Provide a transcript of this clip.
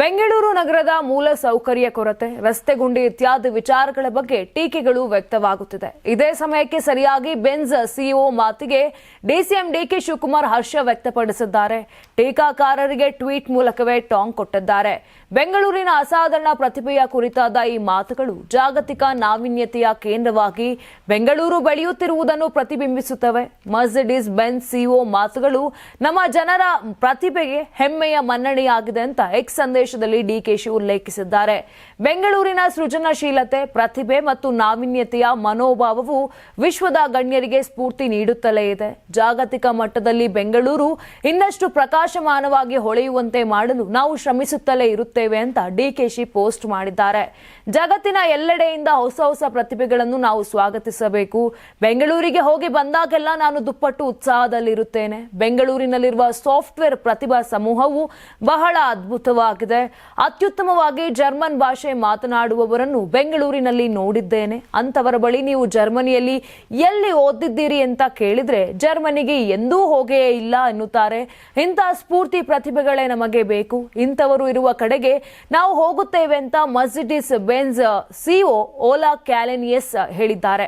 ಬೆಂಗಳೂರು ನಗರದ ಮೂಲ ಸೌಕರ್ಯ ಕೊರತೆ, ರಸ್ತೆ ಗುಂಡಿ ಇತ್ಯಾದಿ ವಿಚಾರಗಳ ಬಗ್ಗೆ ಟೀಕೆಗಳು ವ್ಯಕ್ತವಾಗುತ್ತಿದೆ. ಇದೇ ಸಮಯಕ್ಕೆ ಸರಿಯಾಗಿ ಬೆನ್ಸ್ ಸಿಇಒ ಮಾತಿಗೆ ಡಿಸಿಎಂ ಡಿಕೆ ಶಿವಕುಮಾರ್ ಹರ್ಷ ವ್ಯಕ್ತಪಡಿಸಿದ್ದಾರೆ. ಟೀಕಾಕಾರರಿಗೆ ಟ್ವೀಟ್ ಮೂಲಕವೇ ಟಾಂಗ್ ಕೊಟ್ಟಿದ್ದಾರೆ. ಬೆಂಗಳೂರಿನ ಅಸಾಧಾರಣ ಪ್ರತಿಭೆಯ ಕುರಿತಾದ ಈ ಮಾತುಗಳು ಜಾಗತಿಕ ನಾವೀನ್ಯತೆಯ ಕೇಂದ್ರವಾಗಿ ಬೆಂಗಳೂರು ಬೆಳೆಯುತ್ತಿರುವುದನ್ನು ಪ್ರತಿಬಿಂಬಿಸುತ್ತವೆ. ಮರ್ಸಿಡೀಸ್ ಬೆನ್ಸ್ ಸಿಇಒ ಮಾತುಗಳು ನಮ್ಮ ಜನರ ಪ್ರತಿಭೆಗೆ ಹೆಮ್ಮೆಯ ಮನ್ನಣೆಯಾಗಿದೆ ಅಂತ ಎಕ್ಸ್ ಸಂದೇಶದಲ್ಲಿ ಡಿಕೆಶಿ ಉಲ್ಲೇಖಿಸಿದ್ದಾರೆ. ಬೆಂಗಳೂರಿನ ಸೃಜನಶೀಲತೆ, ಪ್ರತಿಭೆ ಮತ್ತು ನಾವೀನ್ಯತೆಯ ಮನೋಭಾವವು ವಿಶ್ವದ ಗಣ್ಯರಿಗೆ ಸ್ಫೂರ್ತಿ ನೀಡುತ್ತಲೇ ಇದೆ. ಜಾಗತಿಕ ಮಟ್ಟದಲ್ಲಿ ಬೆಂಗಳೂರು ಇನ್ನಷ್ಟು ಪ್ರಕಾಶಮಾನವಾಗಿ ಹೊಳೆಯುವಂತೆ ಮಾಡಲು ನಾವು ಶ್ರಮಿಸುತ್ತಲೇ ಇರುತ್ತೇವೆ ಅಂತ ಡಿಕೆಶಿ ಪೋಸ್ಟ್ ಮಾಡಿದ್ದಾರೆ. ಜಗತ್ತಿನ ಎಲ್ಲೆಡೆಯಿಂದ ಹೊಸ ಹೊಸ ಪ್ರತಿಭೆಗಳನ್ನು ನಾವು ಸ್ವಾಗತಿಸಬೇಕು. ಬೆಂಗಳೂರಿಗೆ ಹೋಗಿ ಬಂದಾಗೆಲ್ಲ ನಾನು ದುಪ್ಪಟ್ಟು ಉತ್ಸಾಹದಲ್ಲಿರುತ್ತೇನೆ. ಬೆಂಗಳೂರಿನಲ್ಲಿರುವ ಸಾಫ್ಟ್ವೇರ್ ಪ್ರತಿಭಾ ಸಮೂಹವು ಬಹಳ ಅದ್ಭುತವಾಗಿದೆ. ಅತ್ಯುತ್ತಮವಾಗಿ ಜರ್ಮನ್ ಭಾಷೆ ಮಾತನಾಡುವವರನ್ನು ಬೆಂಗಳೂರಿನಲ್ಲಿ ನೋಡಿದ್ದೇನೆ. ಅಂತವರ ಬಳಿ ನೀವು ಜರ್ಮನಿಯಲ್ಲಿ ಎಲ್ಲಿ ಓದಿದ್ದೀರಿ ಅಂತ ಕೇಳಿದ್ರೆ, ಜರ್ಮನಿಗೆ ಎಂದೂ ಹೋಗೇ ಇಲ್ಲ ಎನ್ನುತ್ತಾರೆ ಇಂಥ ಸ್ಫೂರ್ತಿ ಪ್ರತಿಭೆಗಳೇ ನಮಗೆ ಬೇಕು. ಇಂಥವರು ಇರುವ ಕಡೆಗೆ ನಾವು ಹೋಗುತ್ತೇವೆ ಅಂತ Mercedes Benz CEO Ola Kallenius ಹೇಳಿದ್ದಾರೆ.